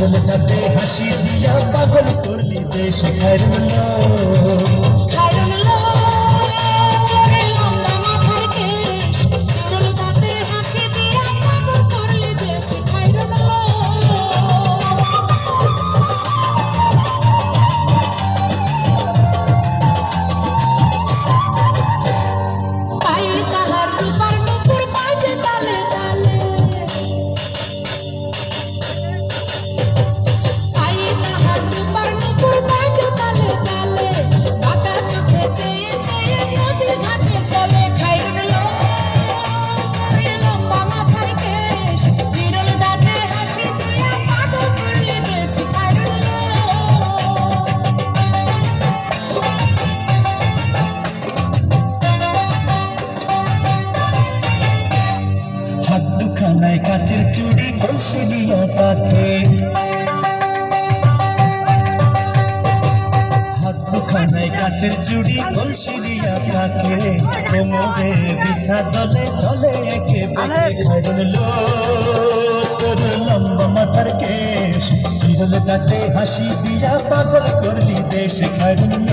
চিরল তাতে হাসি দিয়া পাগল করলি দেশ খাইরুল চুড়ি কৌশলিয়া তাকে। হাত দুখানায় কাচের চুড়ি কৌশলিয়া তাকে। কোমরে বিছা দলে চলে একে বেঁকে খাইরুল তোর লম্বা মাথার কেশ চিরল কাটে হাসি দিয়া পাগল করলি দেশ খাইরুল